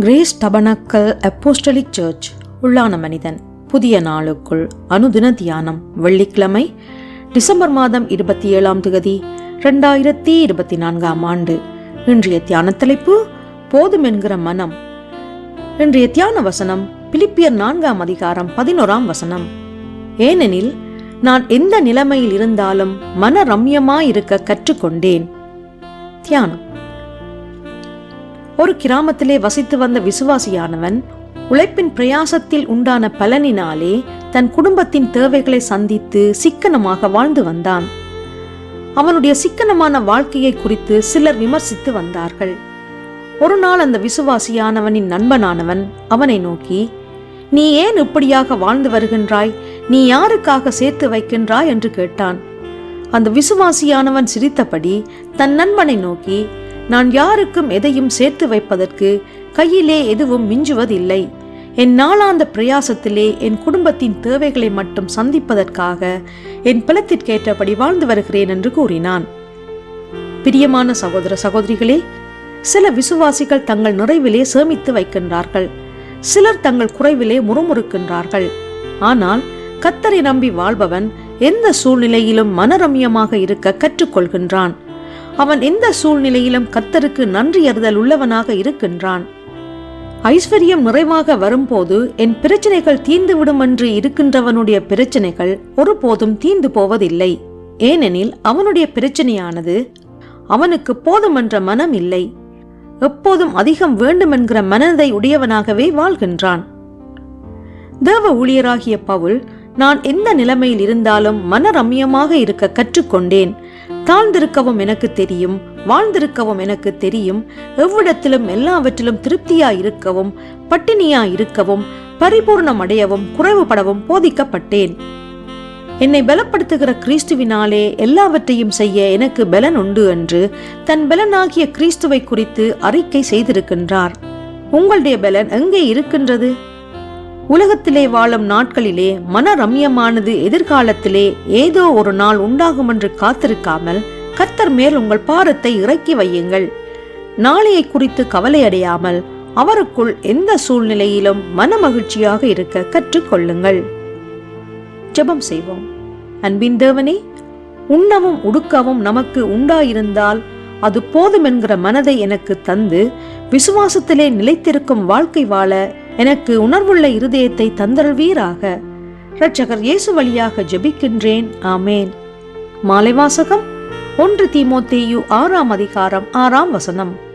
Grace tabernacle apostolic search உள்ளான மனிதன். புதிய நாளுக்குள் அனுதின தியானம் வெள்ளிக்கிழமை டிசம்பர் மாதம் இருபத்தி ஏழாம் தேதி ரெண்டாயிரத்தி இருபத்தி நான்காம் ஆண்டு. இன்றைய தியான தலைப்பு போதும் என்கிற மனம். இன்றைய தியான வசனம் பிலிப்பியர் நான்காம் அதிகாரம் பதினோராம் வசனம். ஏனெனில் நான் எந்த நிலைமையில் இருந்தாலும் மன ரம்யமாயிருக்க கற்றுக்கொண்டேன். தியானம். ஒரு கிராமத்திலே வசித்து வந்த விசுவாசியானவன் உழைப்பின் பிரயாசத்தில் உண்டான பலனினாலே தன் குடும்பத்தின் தேவைகளை சந்தித்து சிக்கனமாக வாழ்ந்து வந்தான். அவனுடைய சிக்கனமான வாழ்க்கையை குறித்து சிலர் விமர்சித்து வந்தார்கள். ஒரு நாள் அந்த விசுவாசியானவனின் நண்பனானவன் அவனை நோக்கி நீ ஏன் இப்படியாக வாழ்ந்து வருகின்றாய்? நீ யாருக்காக சேர்த்து வைக்கின்றாய்? என்று கேட்டான். அந்த விசுவாசியானவன் சிரித்தபடி தன் நண்பனை நோக்கி நான் யாருக்கும் எதையும் சேர்த்து வைப்பதற்கு கையிலே எதுவும் மிஞ்சுவதில்லை. என் நாளாந்த பிரயாசத்திலே என் குடும்பத்தின் தேவைகளை மட்டும் சந்திப்பதற்காக என் பிளத்திற்கேற்றபடி வாழ்ந்து வருகிறேன் என்று கூறினான். பிரியமான சகோதர சகோதரிகளே சில விசுவாசிகள் தங்கள் நிறைவிலே சேமித்து வைக்கின்றார்கள். சிலர் தங்கள் குறைவிலே முறுமுறுக்கின்றார்கள். ஆனால் கத்தரை நம்பி வாழ்பவன் எந்த சூழ்நிலையிலும் மனரம்யமாக இருக்க கற்றுக்கொள்கின்றான். அவன் எந்த சூழ்நிலையிலும் கத்தருக்கு நன்றியறிதல் உள்ளவனாக இருக்கின்றான். ஐஸ்வர்யம் நிறைவாக வரும்போது என் பிரச்சனைகள் தீர்ந்துவிடும் என்று இருக்கின்றவனுடைய பிரச்சனைகள் ஒருபோதும் தீர்ந்து போவதில்லை. ஏனெனில் அவனுடைய பிரச்சனையானது அவனுக்கு போதுமென்ற மனம் இல்லை. எப்போதும் அதிகம் வேண்டுமென்கிற மனதை உடையவனாகவே வாழ்கின்றான். தேவ ஊழியராகிய பவுல் நான் எந்த நிலைமையில் இருந்தாலும் மன ரம்யமாக இருக்க கற்றுக்கொண்டேன். தாழ்ந்திருக்கவும் எனக்கு தெரியும் வாழ்ந்திருக்கவும் எனக்கு தெரியும். எவ்விடத்திலும் எல்லாவற்றிலும் திருப்தியா இருக்கவும் பட்டினியா இருக்கவும் பரிபூர்ணம் அடையவும் குறைவுபடவும் போதிக்கப்பட்டேன். என்னை பலப்படுத்துகிற கிறிஸ்துவினாலே எல்லாவற்றையும் செய்ய எனக்கு பலன் உண்டு என்று தன் பலனாகிய கிறிஸ்துவை குறித்து அறிக்கை செய்திருக்கின்றார். உங்களுடைய பலன் எங்கே இருக்கின்றது? உலகத்திலே வாழும் நாட்களிலே மன ரம்யமானது எதிர்காலத்திலே ஏதோ ஒரு நாள் உண்டாகும் என்று காத்திருக்காமல் கர்த்தர் மேல் உங்கள் பாரத்தை இறக்கி வையுங்கள். நாளையை குறித்து கவலையடையாமல் அவருக்குள் எந்த சூழ்நிலையிலும் மன மகிழ்ச்சியாக இருக்க கற்றுக்கொள்ளுங்கள். ஜெபம் செய்வோம். அன்பின் தேவனே உண்ணவும் உடுக்கவும் நமக்கு உண்டாயிருந்தால் அது போதும் என்கிற மனதை எனக்கு தந்து விசுவாசத்திலே நிலைத்திருக்கும் வாழ்க்கை வாழ எனக்கு உணர்வுள்ள இருதயத்தை தந்தருள்வீராக. இரட்சகர் இயேசு வழியாக ஜெபிக்கின்றேன். ஆமேன். மாலை வாசகம் ஒன்று தீமோத்தேயு ஆறாம் அதிகாரம் ஆறாம் வசனம்.